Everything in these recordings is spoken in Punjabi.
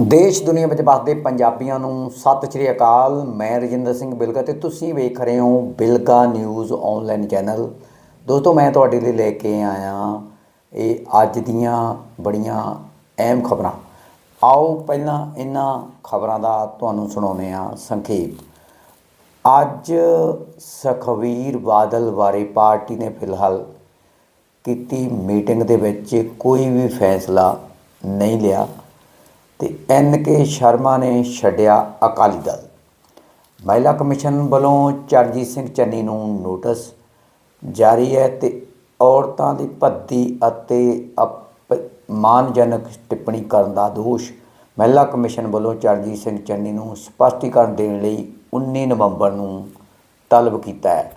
ਦੇਸ਼ ਦੁਨੀਆ ਵਿੱਚ ਵਸਦੇ ਪੰਜਾਬੀਆਂ ਨੂੰ ਸਤਿ ਸ੍ਰੀ ਅਕਾਲ। ਮੈਂ ਰਜਿੰਦਰ ਸਿੰਘ ਬਿਲਗਾ ਤੇ ਤੁਸੀਂ ਵੇਖ ਰਹੇ ਹੋ ਬਿਲਗਾ ਨਿਊਜ਼ ਆਨਲਾਈਨ ਚੈਨਲ। ਦੋਸਤੋ, ਮੈਂ ਤੁਹਾਡੇ ਲਈ ਲੈ ਕੇ ਆਇਆ ਇਹ ਅੱਜ ਦੀਆਂ ਬੜੀਆਂ ਅਹਿਮ ਖਬਰਾਂ। ਆਓ ਪਹਿਲਾਂ ਇਹਨਾਂ ਖਬਰਾਂ ਦਾ ਤੁਹਾਨੂੰ ਸੁਣਾਉਂਦੇ ਹਾਂ ਸੰਖੇਪ। ਅੱਜ ਸੁਖਬੀਰ ਬਾਦਲ ਬਾਰੇ ਪਾਰਟੀ ਨੇ ਫਿਲਹਾਲ ਕੀਤੀ ਮੀਟਿੰਗ ਦੇ ਵਿੱਚ ਕੋਈ ਵੀ ਫੈਸਲਾ ਨਹੀਂ ਲਿਆ। ਤੇ ਐਨ ਕੇ ਸ਼ਰਮਾ ਨੇ ਛੱਡਿਆ ਅਕਾਲੀ ਦਲ। ਮਹਿਲਾ ਕਮਿਸ਼ਨ ਵੱਲੋਂ ਚਰਜੀਤ ਸਿੰਘ ਚੰਨੀ ਨੂੰ ਨੋਟਿਸ ਜਾਰੀ ਹੈ ਤੇ ਔਰਤਾਂ ਦੀ ਭੱਦੀ ਅਤੇ ਅਪਮਾਨਜਨਕ ਟਿੱਪਣੀ ਕਰਨ ਦਾ ਦੋਸ਼ ਮਹਿਲਾ ਕਮਿਸ਼ਨ ਵੱਲੋਂ ਚਰਜੀਤ ਸਿੰਘ ਚੰਨੀ ਨੂੰ ਸਪਸ਼ਟੀਕਰਨ ਦੇਣ ਲਈ 19 ਨਵੰਬਰ ਨੂੰ ਤਲਬ ਕੀਤਾ ਹੈ।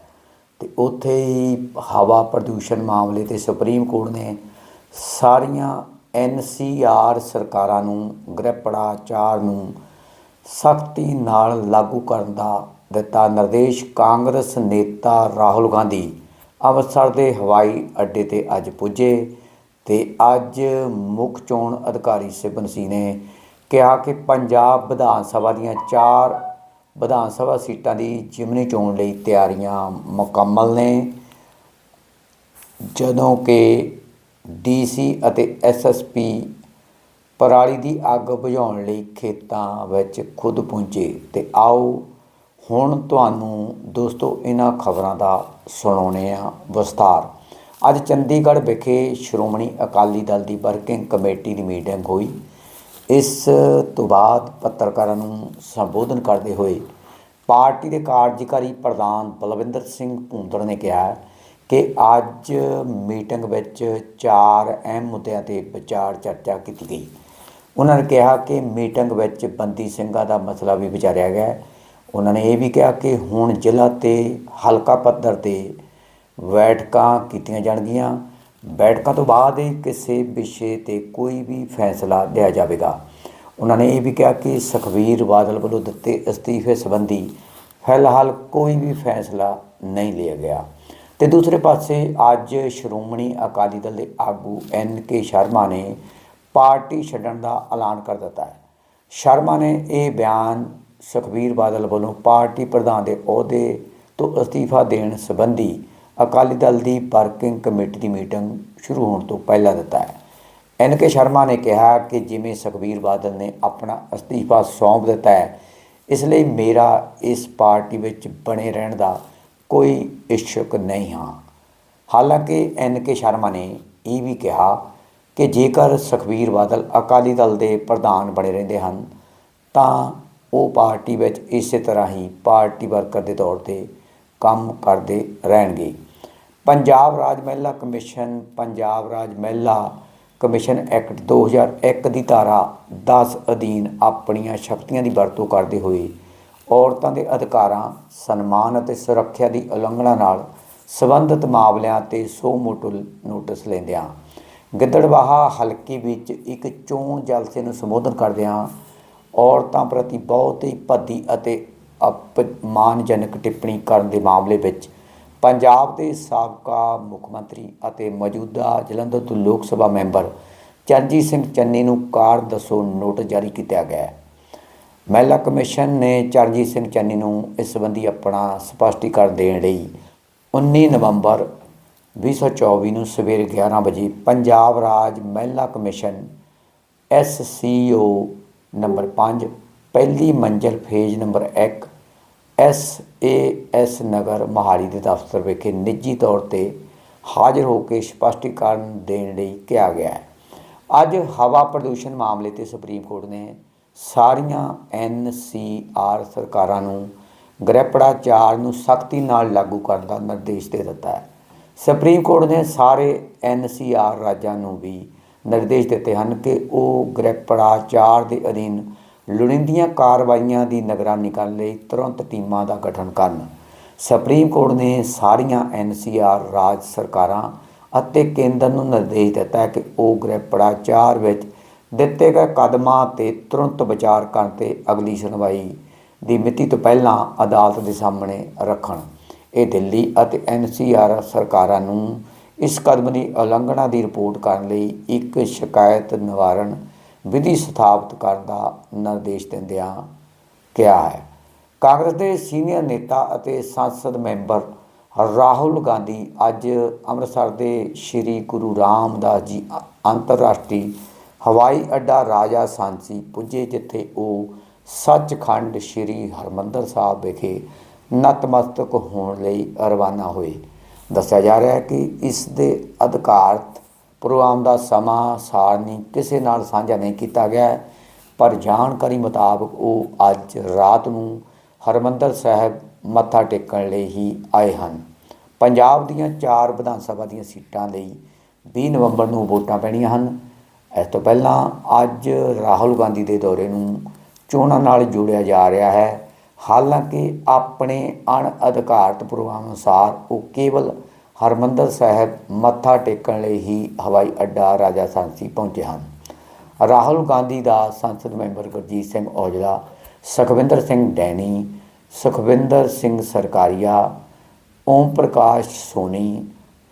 ਤੇ ਉੱਥੇ ਹੀ ਹਵਾ ਪ੍ਰਦੂਸ਼ਣ ਮਾਮਲੇ ਤੇ ਸੁਪਰੀਮ ਕੋਰਟ ਨੇ ਸਾਰੀਆਂ ਐਨਸੀਆਰ ਸਰਕਾਰਾਂ ਨੂੰ ਗ੍ਰਿਪੜਾਚਾਰ ਨੂੰ ਸਖਤੀ ਨਾਲ ਲਾਗੂ ਕਰਨ ਦਾ ਦਿੱਤਾ ਨਿਰਦੇਸ਼। ਕਾਂਗਰਸ ਨੇਤਾ ਰਾਹੁਲ ਗਾਂਧੀ ਅੰਮ੍ਰਿਤਸਰ ਦੇ ਹਵਾਈ ਅੱਡੇ ਤੇ ਅੱਜ ਪੁੱਜੇ ਤੇ ਅੱਜ ਮੁੱਖ ਚੋਣ ਅਧਿਕਾਰੀ ਸਿਬਨ ਸੀ ਨੇ ਕਿਹਾ ਕਿ ਪੰਜਾਬ ਵਿਧਾਨ ਸਭਾ ਦੀਆਂ ਚਾਰ ਵਿਧਾਨ ਸਭਾ ਸੀਟਾਂ ਦੀ ਜਿਮਨੀ ਚੋਣ ਲਈ ਤਿਆਰੀਆਂ ਮੁਕੰਮਲ ਨੇ। ਜਦੋਂ ਕਿ ਡੀਸੀ ਅਤੇ ਐਸਐਸਪੀ ਪਰਾਲੀ ਦੀ ਅੱਗ ਬੁਝਾਉਣ ਲਈ ਖੇਤਾਂ ਵਿੱਚ ਖੁਦ ਪਹੁੰਚੇ। ਤੇ ਆਓ ਹੁਣ ਤੁਹਾਨੂੰ ਦੋਸਤੋ ਇਹਨਾਂ ਖਬਰਾਂ ਦਾ ਸੁਣਾਉਣੇ ਆ ਵਿਸਤਾਰ ਅੱਜ ਚੰਡੀਗੜ੍ਹ ਵਿਖੇ ਸ਼੍ਰੋਮਣੀ ਅਕਾਲੀ ਦਲ ਦੀ ਵਰਕਿੰਗ ਕਮੇਟੀ ਦੀ ਮੀਟਿੰਗ ਹੋਈ। ਇਸ ਤੋਂ ਬਾਅਦ ਪੱਤਰਕਾਰਾਂ ਨੂੰ ਸੰਬੋਧਨ ਕਰਦੇ ਹੋਏ ਪਾਰਟੀ ਦੇ ਕਾਰਜਕਾਰੀ ਪ੍ਰਧਾਨ ਬਲਵਿੰਦਰ ਸਿੰਘ ਭੂੰਦੜ ਨੇ ਕਿਹਾ ਕਿ ਅੱਜ ਮੀਟਿੰਗ ਵਿੱਚ ਚਾਰ ਅਹਿਮ ਮੁੱਦਿਆਂ ਤੇ ਵਿਚਾਰ ਚਰਚਾ ਕੀਤੀ ਗਈ। ਉਹਨਾਂ ਨੇ ਕਿਹਾ ਕਿ ਮੀਟਿੰਗ ਵਿੱਚ ਬੰਦੀ ਸਿੰਘਾਂ ਦਾ ਮਸਲਾ ਵੀ ਵਿਚਾਰਿਆ ਗਿਆ ਉਹਨਾਂ ਨੇ ਇਹ ਵੀ ਕਿਹਾ ਕਿ ਹੁਣ ਜ਼ਿਲ੍ਹਾ ਤੇ ਹਲਕਾ ਪੱਧਰ ਤੇ ਬੈਠਕਾਂ ਕੀਤੀਆਂ ਜਾਣਗੀਆਂ। ਬੈਠਕਾਂ ਤੋਂ ਬਾਅਦ ਹੀ ਕਿਸੇ ਵਿਸ਼ੇ ਤੇ ਕੋਈ ਵੀ ਫੈਸਲਾ ਲਿਆ ਜਾਵੇਗਾ। ਉਹਨਾਂ ਨੇ ਇਹ ਵੀ ਕਿਹਾ ਕਿ ਸੁਖਬੀਰ ਬਾਦਲ ਵੱਲੋਂ ਦਿੱਤੇ ਅਸਤੀਫੇ ਸੰਬੰਧੀ ਫਿਲਹਾਲ ਕੋਈ ਵੀ ਫੈਸਲਾ ਨਹੀਂ ਲਿਆ ਗਿਆ। ਤੇ ਦੂਸਰੇ ਪਾਸੇ ਅੱਜ ਸ਼੍ਰੋਮਣੀ ਅਕਾਲੀ ਦਲ ਦੇ ਆਗੂ ਐਨ ਕੇ ਸ਼ਰਮਾ ਨੇ ਪਾਰਟੀ ਛੱਡਣ ਦਾ ਐਲਾਨ ਕਰ ਦਿੱਤਾ ਹੈ। ਸ਼ਰਮਾ ਨੇ ਇਹ ਬਿਆਨ ਸੁਖਬੀਰ ਬਾਦਲ ਵੱਲੋਂ ਪਾਰਟੀ ਪ੍ਰਧਾਨ ਦੇ ਅਹੁਦੇ ਤੋਂ ਅਸਤੀਫਾ ਦੇਣ ਸੰਬੰਧੀ ਅਕਾਲੀ ਦਲ ਦੀ ਵਰਕਿੰਗ ਕਮੇਟੀ ਦੀ ਮੀਟਿੰਗ ਸ਼ੁਰੂ ਹੋਣ ਤੋਂ ਪਹਿਲਾਂ ਦਿੱਤਾ ਹੈ। ਐਨ ਕੇ ਸ਼ਰਮਾ ਨੇ ਕਿਹਾ ਕਿ ਜਿਵੇਂ ਸੁਖਬੀਰ ਬਾਦਲ ਨੇ ਆਪਣਾ ਅਸਤੀਫਾ ਸੌਂਪ ਦਿੱਤਾ ਹੈ, ਇਸ ਲਈ ਮੇਰਾ ਇਸ ਪਾਰਟੀ ਵਿੱਚ ਬਣੇ ਰਹਿਣ ਦਾ ਕੋਈ ਇੱਛੁਕ ਨਹੀਂ ਹਾਂ। ਹਾਲਾਂਕਿ ਐਨ ਕੇ ਸ਼ਰਮਾ ਨੇ ਇਹ ਵੀ ਕਿਹਾ ਕਿ ਜੇਕਰ ਸੁਖਬੀਰ ਬਾਦਲ ਅਕਾਲੀ ਦਲ ਦੇ ਪ੍ਰਧਾਨ ਬਣੇ ਰਹਿੰਦੇ ਹਨ, ਤਾਂ ਉਹ ਪਾਰਟੀ ਵਿੱਚ ਇਸੇ ਤਰ੍ਹਾਂ ਹੀ ਪਾਰਟੀ ਵਰਕਰ ਦੇ ਤੌਰ ਤੇ ਕੰਮ ਕਰਦੇ ਰਹਿਣਗੇ। ਪੰਜਾਬ ਰਾਜ ਮਹਿਲਾ ਕਮਿਸ਼ਨ, ਪੰਜਾਬ ਰਾਜ ਮਹਿਲਾ ਕਮਿਸ਼ਨ ਐਕਟ 2001 ਦੀ ਧਾਰਾ 10 ਅਧੀਨ ਆਪਣੀਆਂ ਸ਼ਕਤੀਆਂ ਦੀ ਵਰਤੋਂ ਕਰਦੇ ਹੋਏ ਔਰਤਾਂ ਦੇ ਅਧਿਕਾਰਾਂ, ਸਨਮਾਨ ਅਤੇ ਸੁਰੱਖਿਆ ਦੀ ਉਲੰਘਣਾ ਨਾਲ ਸੰਬੰਧਿਤ ਮਾਮਲਿਆਂ ਤੇ ਸੋ ਮੋਟੋ ਨੋਟਿਸ ਲੈਂਦਿਆਂ ਗਿੱਦੜਬਾਹਾ ਹਲਕੇ ਵਿੱਚ ਇੱਕ ਚੋਣ ਜਲਸੇ ਨੂੰ ਸੰਬੋਧਨ ਕਰਦਿਆਂ ਔਰਤਾਂ ਪ੍ਰਤੀ ਬਹੁਤ ਹੀ ਭੱਦੀ ਅਤੇ ਅਪਮਾਨਜਨਕ ਟਿੱਪਣੀ ਕਰਨ ਦੇ ਮਾਮਲੇ ਵਿੱਚ ਪੰਜਾਬ ਦੇ ਸਾਬਕਾ ਮੁੱਖ ਮੰਤਰੀ ਅਤੇ ਮੌਜੂਦਾ ਜਲੰਧਰ ਤੋਂ ਲੋਕ ਸਭਾ ਮੈਂਬਰ ਚਰਨਜੀਤ ਸਿੰਘ ਚੰਨੀ ਨੂੰ ਕਾਰ ਦੱਸੋ ਨੋਟਿਸ ਜਾਰੀ ਕੀਤਾ ਗਿਆ ਹੈ। ਮਹਿਲਾ ਕਮਿਸ਼ਨ ਨੇ ਚਰਨਜੀਤ ਸਿੰਘ ਚੰਨੀ ਨੂੰ ਇਸ ਸੰਬੰਧੀ ਆਪਣਾ ਸਪਸ਼ਟੀਕਰਨ ਦੇਣ ਲਈ 19 ਨਵੰਬਰ 2024 ਨੂੰ ਸਵੇਰੇ 11 ਵਜੇ ਪੰਜਾਬ ਰਾਜ ਮਹਿਲਾ ਕਮਿਸ਼ਨ ਐਸਸੀਓ ਨੰਬਰ 5 ਪਹਿਲੀ ਮੰਜ਼ਲ phase number 1 S A S Nagar Mohali ਦੇ ਦਫ਼ਤਰ ਵਿਖੇ ਨਿੱਜੀ ਤੌਰ ਤੇ ਹਾਜ਼ਰ ਹੋ ਕੇ ਸਪਸ਼ਟੀਕਰਨ ਦੇਣ ਲਈ ਕਿਹਾ ਗਿਆ ਹੈ। ਅੱਜ ਹਵਾ ਪ੍ਰਦੂਸ਼ਣ ਮਾਮਲੇ ਤੇ ਸੁਪਰੀਮ ਕੋਰਟ ਨੇ ਸਾਰੀਆਂ ਐਨ ਸੀ ਆਰ ਸਰਕਾਰਾਂ ਨੂੰ ਗ੍ਰਿਪੜਾ ਚਾਰ ਨੂੰ ਸਖਤੀ ਨਾਲ ਲਾਗੂ ਕਰਨ ਦਾ ਨਿਰਦੇਸ਼ ਦੇ ਦਿੱਤਾ ਹੈ। ਸੁਪਰੀਮ ਕੋਰਟ ਨੇ ਸਾਰੇ ਐਨ ਸੀ ਆਰ ਰਾਜਾਂ ਨੂੰ ਵੀ ਨਿਰਦੇਸ਼ ਦਿੱਤੇ ਹਨ ਕਿ ਉਹ ਗ੍ਰਿਪੜਾ ਚਾਰ ਦੇ ਅਧੀਨ ਲੋੜੀਂਦੀਆਂ ਕਾਰਵਾਈਆਂ ਦੀ ਨਿਗਰਾਨੀ ਕਰਨ ਲਈ ਤੁਰੰਤ ਟੀਮਾਂ ਦਾ ਗਠਨ ਕਰਨ। ਸੁਪਰੀਮ ਕੋਰਟ ਨੇ ਸਾਰੀਆਂ ਐਨਸੀਆਰ ਰਾਜ ਸਰਕਾਰਾਂ ਅਤੇ ਕੇਂਦਰ ਨੂੰ ਨਿਰਦੇਸ਼ ਦਿੱਤਾ ਕਿ ਉਹ ਗ੍ਰਿਪੜਾ ਚਾਰ ਵਿੱਚ ਦਿੱਤੇ ਗਏ ਕਦਮਾਂ ਤੇ ਤੁਰੰਤ ਵਿਚਾਰ ਕਰਨ ਤੇ ਅਗਲੀ ਸੁਣਵਾਈ ਦੀ ਮਿਤੀ ਤੋਂ ਪਹਿਲਾਂ ਅਦਾਲਤ ਦੇ ਸਾਹਮਣੇ ਰੱਖਣ। ਇਹ ਦਿੱਲੀ ਅਤੇ ਐਨਸੀਆਰ ਸਰਕਾਰਾਂ ਨੂੰ ਇਸ ਕਦਮ ਦੀ ਉਲੰਘਣਾ ਦੀ ਰਿਪੋਰਟ ਕਰਨ ਲਈ ਇੱਕ ਸ਼ਿਕਾਇਤ ਨਿਵਾਰਣ ਵਿਧੀ ਸਥਾਪਿਤ ਕਰਨ ਦਾ ਨਿਰਦੇਸ਼ ਦਿੰਦਿਆਂ ਕਿਹਾ ਹੈ। ਕਾਂਗਰਸ ਦੇ ਸੀਨੀਅਰ ਨੇਤਾ ਅਤੇ ਸੰਸਦ ਮੈਂਬਰ ਰਾਹੁਲ ਗਾਂਧੀ ਅੱਜ ਅੰਮ੍ਰਿਤਸਰ ਦੇ ਸ੍ਰੀ ਗੁਰੂ ਰਾਮਦਾਸ ਜੀ ਅੰਤਰਰਾਸ਼ਟਰੀ ਹਵਾਈ ਅੱਡਾ ਰਾਜਾ ਸਾਂਸੀ ਪੁੱਜੇ ਜਿੱਥੇ ਉਹ ਸੱਚਖੰਡ ਸ੍ਰੀ ਹਰਮੰਦਰ ਸਾਹਿਬ ਵਿਖੇ ਨਤਮਸਤਕ ਹੋਣ ਲਈ ਰਵਾਨਾ ਹੋਏ। ਦੱਸਿਆ ਜਾ ਰਿਹਾ ਹੈ ਕਿ ਇਸ ਦੇ ਅਧਿਕਾਰਤ ਪ੍ਰੋਗਰਾਮ ਦਾ ਸਮਾਂ ਸਾਰਣੀ ਕਿਸੇ ਨਾਲ ਸਾਂਝਾ ਨਹੀਂ ਕੀਤਾ ਗਿਆ ਪਰ ਜਾਣਕਾਰੀ ਮੁਤਾਬਕ ਉਹ ਅੱਜ ਰਾਤ ਨੂੰ ਹਰਮੰਦਰ ਸਾਹਿਬ ਮੱਥਾ ਟੇਕਣ ਲਈ ਹੀ ਆਏ ਹਨ। ਪੰਜਾਬ ਦੀਆਂ ਚਾਰ ਵਿਧਾਨ ਸਭਾ ਦੀਆਂ ਸੀਟਾਂ ਲਈ 20 ਨਵੰਬਰ ਨੂੰ ਵੋਟਾਂ ਪੈਣੀਆਂ ਹਨ। ਇਸ ਤੋਂ ਪਹਿਲਾਂ ਅੱਜ ਰਾਹੁਲ ਗਾਂਧੀ ਦੇ ਦੌਰੇ ਨੂੰ ਚੋਣਾਂ ਨਾਲ ਜੋੜਿਆ ਜਾ ਰਿਹਾ ਹੈ। ਹਾਲਾਂਕਿ ਆਪਣੇ ਅਣਅਧਿਕਾਰਤ ਪ੍ਰੋਗਰਾਮ ਅਨੁਸਾਰ ਉਹ ਕੇਵਲ ਹਰਮੰਦਰ ਸਾਹਿਬ ਮੱਥਾ ਟੇਕਣ ਲਈ ਹੀ ਹਵਾਈ ਅੱਡਾ ਰਾਜਾ ਸਾਂਸੀ ਪਹੁੰਚੇ ਹਨ। ਰਾਹੁਲ ਗਾਂਧੀ ਦਾ ਸੰਸਦ member Gurjeet Singh Aujla, Sukhwinder Singh Danny Sukhwinder Singh Sarkaria, Om Prakash Soni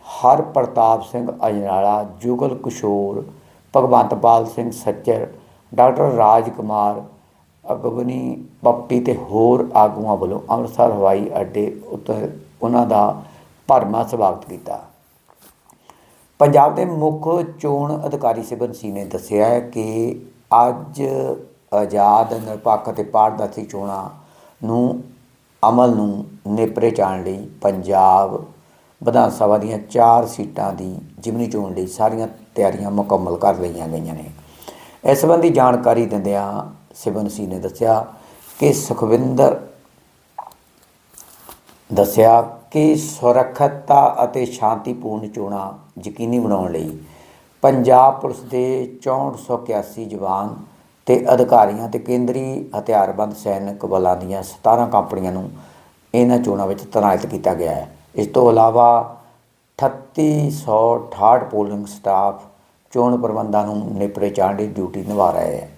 Har Partap Singh Ajnala, Jugal Kishore Bhagwantpal Singh Sachar doctor Raj Kumar ਅਗਵਨੀ Pappi ਤੇ ਹੋਰ ਆਗੂਆਂ ਵੱਲੋਂ ਅੰਮ੍ਰਿਤਸਰ ਹਵਾਈ ਅੱਡੇ ਉੱਤੇ ਉਹਨਾਂ ਦਾ ਭਰਮਾ ਸਵਾਗਤ ਕੀਤਾ। ਪੰਜਾਬ ਦੇ ਮੁੱਖ ਚੋਣ ਅਧਿਕਾਰੀ ਸਿਬਨ ਸਿੰਘ ਨੇ ਦੱਸਿਆ ਕਿ ਅੱਜ ਆਜ਼ਾਦ ਨਿਰਪੱਖ ਅਤੇ ਪਾਰਦਰਸ਼ੀ ਚੋਣਾਂ ਨੂੰ ਅਮਲ ਨੂੰ ਨੇਪਰੇ ਚਾਣ ਲਈ ਪੰਜਾਬ ਵਿਧਾਨ ਸਭਾ ਦੀਆਂ ਚਾਰ ਸੀਟਾਂ ਦੀ ਜਿਮਨੀ ਚੋਣ ਲਈ ਸਾਰੀਆਂ ਤਿਆਰੀਆਂ ਮੁਕੰਮਲ ਕਰ ਲਈਆਂ ਗਈਆਂ ਨੇ। ਇਸ ਸੰਬੰਧੀ ਜਾਣਕਾਰੀ ਦਿੰਦਿਆਂ ਸਿਬਨ ਸੀ ਨੇ ਦੱਸਿਆ ਕਿ ਸੁਖਵਿੰਦਰ ਦੱਸਿਆ ਕਿ ਸੁਰੱਖਿਅਤਾ ਅਤੇ ਸ਼ਾਂਤੀਪੂਰਨ ਚੋਣਾਂ ਯਕੀਨੀ ਬਣਾਉਣ ਲਈ ਪੰਜਾਬ ਪੁਲਿਸ ਦੇ 6481 ਜਵਾਨ ਤੇ ਅਧਿਕਾਰੀਆਂ ਤੇ ਕੇਂਦਰੀ ਹਥਿਆਰਬੰਦ ਸੈਨਿਕ ਬਲਾਂ ਦੀਆਂ 17 ਕੰਪਨੀਆਂ ਨੂੰ ਇਹਨਾਂ ਚੋਣਾਂ ਵਿੱਚ ਤੈਨਾਤ ਕੀਤਾ ਗਿਆ ਹੈ। ਇਸ ਤੋਂ ਇਲਾਵਾ 3868 ਪੋਲਿੰਗ ਸਟਾਫ ਚੋਣ ਪ੍ਰਬੰਧਾਂ ਨੂੰ ਨੇਪਰੇ ਚਾੜ੍ਹਨ ਦੀ ਡਿਊਟੀ ਨਿਭਾ ਰਹੇ ਹੈ।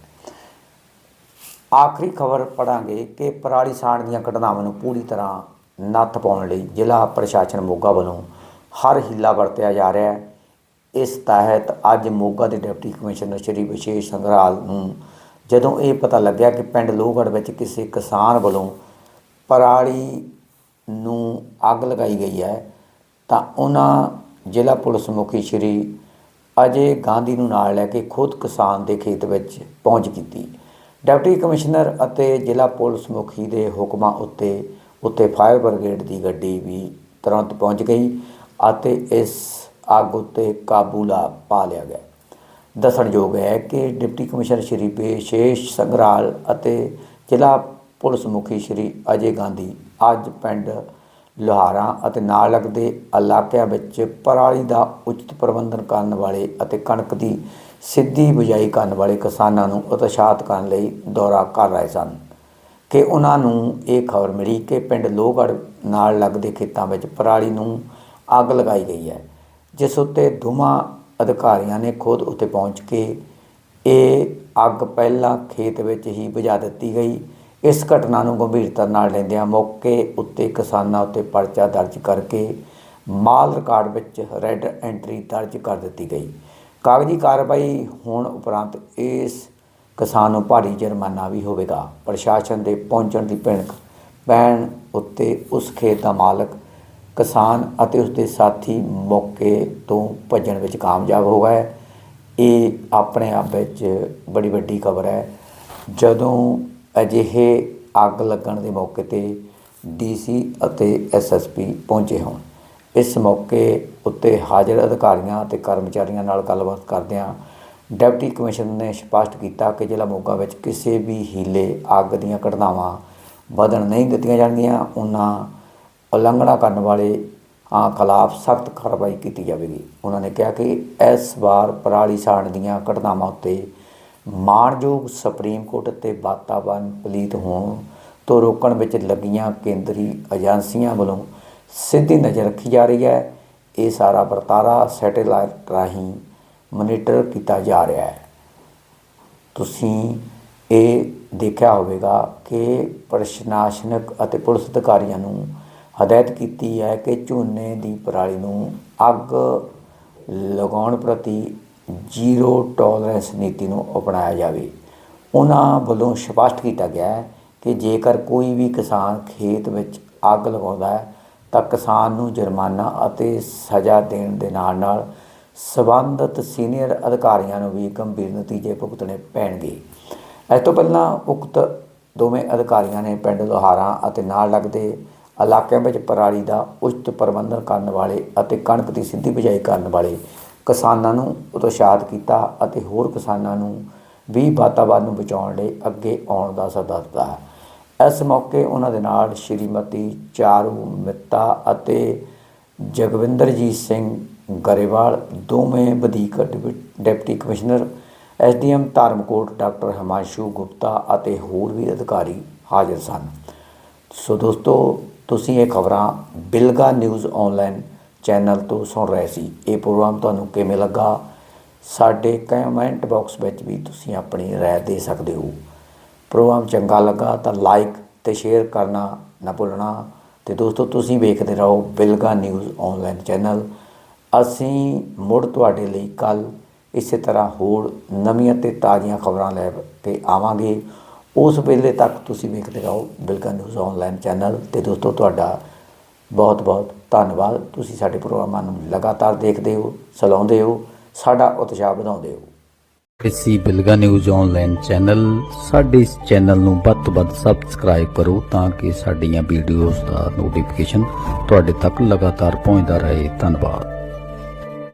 ਆਖਰੀ ਖਬਰ ਪੜਾਂਗੇ ਕਿ ਪਰਾਲੀ ਸਾੜ ਦੀਆਂ ਘਟਨਾਵਾਂ ਨੂੰ ਪੂਰੀ ਤਰ੍ਹਾਂ ਨੱਥ ਪਾਉਣ ਲਈ ਜ਼ਿਲ੍ਹਾ ਪ੍ਰਸ਼ਾਸਨ ਮੋਗਾ ਵੱਲੋਂ ਹਰ ਹੀਲਾ ਵਰਤਿਆ ਜਾ ਰਿਹਾ ਹੈ। ਇਸ ਤਹਿਤ ਅੱਜ ਮੋਗਾ ਦੇ ਡਿਪਟੀ ਕਮਿਸ਼ਨਰ ਸ਼੍ਰੀ ਵਿਸ਼ੇਸ਼ ਸੰਗਰਾਲ ਨੂੰ ਜਦੋਂ ਇਹ ਪਤਾ ਲੱਗਿਆ ਕਿ ਪਿੰਡ ਲੋਹਗੜ੍ਹ ਵਿੱਚ ਕਿਸੇ ਕਿਸਾਨ ਵੱਲੋਂ ਪਰਾਲੀ ਨੂੰ ਅੱਗ ਲਗਾਈ ਗਈ ਹੈ, ਤਾਂ ਉਹਨਾਂ ਜ਼ਿਲ੍ਹਾ ਪੁਲਿਸ ਮੁਖੀ ਸ਼੍ਰੀ ਅਜੇ ਗਾਂਧੀ ਨੂੰ ਨਾਲ ਲੈ ਕੇ ਖੁਦ ਕਿਸਾਨ ਦੇ ਖੇਤ ਵਿੱਚ ਪਹੁੰਚ ਕੀਤੀ। ਡਿਪਟੀ ਕਮਿਸ਼ਨਰ ਅਤੇ ਜ਼ਿਲ੍ਹਾ ਪੁਲਿਸ ਮੁਖੀ ਦੇ ਹੁਕਮਾਂ ਉੱਤੇ ਉੱਤੇ ਫਾਇਰ ਬ੍ਰਿਗੇਡ ਦੀ ਗੱਡੀ ਵੀ ਤੁਰੰਤ ਪਹੁੰਚ ਗਈ ਅਤੇ ਇਸ ਅੱਗ ਉੱਤੇ ਕਾਬੂ ਲਾ ਪਾ ਲਿਆ ਗਿਆ। ਦੱਸਣਯੋਗ ਹੈ ਕਿ ਡਿਪਟੀ ਕਮਿਸ਼ਨਰ ਸ਼੍ਰੀ ਵਿਸ਼ੇਸ਼ ਸੰਗਰਾਲ ਅਤੇ ਜ਼ਿਲ੍ਹਾ ਪੁਲਿਸ ਮੁਖੀ ਸ਼੍ਰੀ ਅਜੇ ਗਾਂਧੀ ਅੱਜ ਪਿੰਡ ਲੁਹਾਰਾਂ ਅਤੇ ਨਾਲ ਲੱਗਦੇ ਇਲਾਕਿਆਂ ਵਿੱਚ ਪਰਾਲੀ ਦਾ ਉਚਿਤ ਪ੍ਰਬੰਧਨ ਕਰਨ ਵਾਲੇ ਅਤੇ ਕਣਕ ਦੀ ਸਿੱਧੀ ਬਿਜਾਈ ਕਰਨ ਵਾਲੇ ਕਿਸਾਨਾਂ ਨੂੰ ਉਤਸ਼ਾਹਿਤ ਕਰਨ ਲਈ ਦੌਰਾ ਕਰ ਰਹੇ ਸਨ। ਕਿ ਉਹਨਾਂ ਨੂੰ ਇਹ ਖਬਰ ਮਿਲੀ ਕਿ ਪਿੰਡ ਲੋਹਗੜ੍ਹ ਨਾਲ ਲੱਗਦੇ ਖੇਤਾਂ ਵਿੱਚ ਪਰਾਲੀ ਨੂੰ ਅੱਗ ਲਗਾਈ ਗਈ ਹੈ, ਜਿਸ ਉੱਤੇ ਦੋਵਾਂ ਅਧਿਕਾਰੀਆਂ ਨੇ ਖੁਦ ਉੱਤੇ ਪਹੁੰਚ ਕੇ ਇਹ ਅੱਗ ਪਹਿਲਾਂ ਖੇਤ ਵਿੱਚ ਹੀ ਬੁਝਾ ਦਿੱਤੀ ਗਈ ਇਸ ਘਟਨਾ ਨੂੰ ਗੰਭੀਰਤਾ ਨਾਲ ਲੈਂਦਿਆਂ ਮੌਕੇ ਉੱਤੇ ਕਿਸਾਨਾਂ ਉੱਤੇ ਪਰਚਾ ਦਰਜ ਕਰਕੇ ਮਾਲ ਰਿਕਾਰਡ ਵਿੱਚ ਰੈੱਡ ਐਂਟਰੀ ਦਰਜ ਕਰ ਦਿੱਤੀ ਗਈ। ਕਾਗਜ਼ੀ ਕਾਰਵਾਈ ਹੋਣ ਉਪਰੰਤ ਇਸ ਕਿਸਾਨ ਨੂੰ ਭਾਰੀ ਜੁਰਮਾਨਾ ਵੀ ਹੋਵੇਗਾ। ਪ੍ਰਸ਼ਾਸਨ ਦੇ ਪਹੁੰਚਣ ਦੀ ਭਿਣਕ ਪੈਣ ਉੱਤੇ ਉਸ ਖੇਤ ਦਾ ਮਾਲਕ, ਕਿਸਾਨ ਅਤੇ ਉਸ ਦੇ ਸਾਥੀ ਮੌਕੇ ਤੋਂ ਭੱਜਣ ਵਿੱਚ ਕਾਮਯਾਬ ਹੋ ਗਏ। ਇਹ ਆਪਣੇ ਆਪ ਵਿੱਚ ਬੜੀ ਵੱਡੀ ਖਬਰ ਹੈ। ਜਦੋਂ ਅਜਿਹੇ ਅੱਗ ਲੱਗਣ ਦੇ ਮੌਕੇ ਤੇ ਡੀਸੀ ਅਤੇ ਐਸਐਸਪੀ ਪਹੁੰਚੇ ਹੋਣ। ਇਸ ਮੌਕੇ ਉੱਤੇ ਹਾਜ਼ਰ ਅਧਿਕਾਰੀਆਂ ਅਤੇ ਕਰਮਚਾਰੀਆਂ ਨਾਲ ਗੱਲਬਾਤ ਕਰਦਿਆਂ ਡਿਪਟੀ ਕਮਿਸ਼ਨਰ ਨੇ ਸਪਸ਼ਟ ਕੀਤਾ ਕਿ ਜ਼ਿਲ੍ਹਾ ਮੋਗਾ ਵਿੱਚ ਕਿਸੇ ਵੀ ਹੀਲੇ ਅੱਗ ਦੀਆਂ ਘਟਨਾਵਾਂ ਵਧਣ ਨਹੀਂ ਦਿੱਤੀਆਂ ਜਾਣਗੀਆਂ। ਉਹਨਾਂ ਉਲੰਘਣਾ ਕਰਨ ਵਾਲੇ ਆ ਖਿਲਾਫ ਸਖਤ ਕਾਰਵਾਈ ਕੀਤੀ ਜਾਵੇਗੀ। ਉਹਨਾਂ ਨੇ ਕਿਹਾ ਕਿ ਇਸ ਵਾਰ ਪਰਾਲੀ ਸਾੜ ਦੀਆਂ ਘਟਨਾਵਾਂ ਉੱਤੇ ਮਾਣਯੋਗ ਸੁਪਰੀਮ ਕੋਰਟ ਤੇ ਵਾਤਾਵਰਨ ਪਲੀਤ ਹੋਣ ਤੋਂ ਰੋਕਣ ਵਿੱਚ ਲੱਗੀਆਂ ਕੇਂਦਰੀ ਏਜੰਸੀਆਂ ਵੱਲੋਂ ਸਿੱਧੀ ਨਜ਼ਰ ਰੱਖੀ ਜਾ ਰਹੀ ਹੈ। ਇਹ ਸਾਰਾ ਵਰਤਾਰਾ ਸੈਟੇਲਾਈਟ ਰਾਹੀਂ ਮੋਨੀਟਰ ਕੀਤਾ ਜਾ ਰਿਹਾ ਹੈ। ਤੁਸੀਂ ਇਹ ਦੇਖਿਆ ਹੋਵੇਗਾ ਕਿ ਪ੍ਰਸ਼ਾਸਨਿਕ ਅਤੇ ਪੁਲਿਸ ਅਧਿਕਾਰੀਆਂ ਨੂੰ ਹਦਾਇਤ ਕੀਤੀ ਹੈ ਕਿ ਝੋਨੇ ਦੀ ਪਰਾਲੀ ਨੂੰ ਅੱਗ ਲਗਾਉਣ ਪ੍ਰਤੀ ਜ਼ੀਰੋ ਟੋਲਰੈਂਸ ਨੀਤੀ ਨੂੰ ਅਪਣਾਇਆ ਜਾਵੇ। ਉਹਨਾਂ ਵੱਲੋਂ ਸਪਸ਼ਟ ਕੀਤਾ ਗਿਆ ਹੈ ਕਿ ਜੇਕਰ ਕੋਈ ਵੀ ਕਿਸਾਨ ਖੇਤ ਵਿੱਚ ਅੱਗ ਲਗਾਉਂਦਾ ਹੈ, ਤਾਂ ਕਿਸਾਨ ਨੂੰ ਜੁਰਮਾਨਾ ਅਤੇ ਸਜ਼ਾ ਦੇਣ ਦੇ ਨਾਲ ਨਾਲ ਸਬੰਧਤ ਸੀਨੀਅਰ ਅਧਿਕਾਰੀਆਂ ਨੂੰ ਵੀ ਗੰਭੀਰ ਨਤੀਜੇ ਭੁਗਤਣੇ ਪੈਣਗੇ। ਇਸ ਤੋਂ ਪਹਿਲਾਂ ਉਕਤ ਦੋਵੇਂ ਅਧਿਕਾਰੀਆਂ ਨੇ ਪਿੰਡ ਲੋਹਾਰਾਂ ਅਤੇ ਨਾਲ ਲੱਗਦੇ ਇਲਾਕਿਆਂ ਵਿੱਚ ਪਰਾਲੀ ਦਾ ਉਚਿਤ ਪ੍ਰਬੰਧਨ ਕਰਨ ਵਾਲੇ ਅਤੇ ਕਣਕ ਦੀ ਸਿੱਧੀ ਬਿਜਾਈ ਕਰਨ ਵਾਲੇ ਕਿਸਾਨਾਂ ਨੂੰ ਉਤਸ਼ਾਹਿਤ ਕੀਤਾ ਅਤੇ ਹੋਰ ਕਿਸਾਨਾਂ ਨੂੰ ਵੀ ਵਾਤਾਵਰਨ ਨੂੰ ਬਚਾਉਣ ਲਈ ਅੱਗੇ ਆਉਣ ਦਾ ਸੱਦਾ ਦਿੱਤਾ। ਹੈ ਇਸ ਮੌਕੇ ਉਹਨਾਂ ਦੇ ਨਾਲ ਸ਼੍ਰੀਮਤੀ ਚਾਰੂ ਮਿੱਤਾ ਅਤੇ ਜਗਵਿੰਦਰਜੀਤ ਸਿੰਘ ਗਰੇਵਾਲ, ਦੋਵੇਂ ਵਧੀਕ deputy- deputy commissioner, SDM Dharamkot doctor Himanshu Gupta ਅਤੇ ਹੋਰ ਵੀ ਅਧਿਕਾਰੀ ਹਾਜ਼ਰ ਸਨ। ਸੋ ਦੋਸਤੋ, ਤੁਸੀਂ ਇਹ ਖਬਰਾਂ ਬਿਲਗਾ ਨਿਊਜ਼ ਆਨਲਾਈਨ ਚੈਨਲ ਤੋਂ ਸੁਣ ਰਹੇ ਸੀ। ਇਹ ਪ੍ਰੋਗਰਾਮ ਤੁਹਾਨੂੰ ਕਿਵੇਂ ਲੱਗਾ? ਸਾਡੇ ਕਮੈਂਟ ਬਾਕਸ ਵਿੱਚ ਵੀ ਤੁਸੀਂ ਆਪਣੀ ਰਾਏ ਦੇ ਸਕਦੇ ਹੋ। ਪ੍ਰੋਗਰਾਮ ਚੰਗਾ ਲੱਗਾ ਤਾਂ ਲਾਈਕ ਤੇ ਸ਼ੇਅਰ ਕਰਨਾ ਨਾ ਭੁੱਲਣਾ। ਤੇ ਦੋਸਤੋ, ਤੁਸੀਂ ਵੇਖਦੇ ਰਹੋ ਬਿਲਗਾ ਨਿਊਜ਼ ਆਨਲਾਈਨ ਚੈਨਲ। ਅਸੀਂ ਮੁੜ ਤੁਹਾਡੇ ਲਈ ਕੱਲ ਇਸੇ ਤਰ੍ਹਾਂ ਹੋਰ ਨਵੀਆਂ ਤੇ ਤਾਜ਼ੀਆਂ ਖਬਰਾਂ ਲੈ ਕੇ ਆਵਾਂਗੇ। ਉਸ ਵੇਲੇ ਤੱਕ ਤੁਸੀਂ ਵੇਖਦੇ ਰਹੋ ਬਿਲਗਾ ਨਿਊਜ਼ ਆਨਲਾਈਨ ਚੈਨਲ। ਤੇ ਦੋਸਤੋ, ਤੁਹਾਡਾ ਬਹੁਤ ਬਹੁਤ ਧੰਨਵਾਦ। ਤੁਸੀਂ ਸਾਡੇ ਪ੍ਰੋਗਰਾਮਾਂ ਨੂੰ ਲਗਾਤਾਰ ਦੇਖਦੇ ਹੋ, ਚਲਾਉਂਦੇ ਹੋ, ਸਾਡਾ ਉਤਸ਼ਾਹ ਵਧਾਉਂਦੇ ਹੋ। Krishi Bilga news online channel ਸਾਡੇ ਇਸ ਚੈਨਲ ਨੂੰ ਵੱਧ ਤੋਂ ਵੱਧ ਸਬਸਕ੍ਰਾਈਬ ਕਰੋ ਤਾਂ ਕਿ ਸਾਡੀਆਂ ਵੀਡੀਓਜ਼ ਦਾ ਨੋਟੀਫਿਕੇਸ਼ਨ ਤੁਹਾਡੇ ਤੱਕ ਲਗਾਤਾਰ ਪਹੁੰਚਦਾ ਰਹੇ। ਧੰਨਵਾਦ।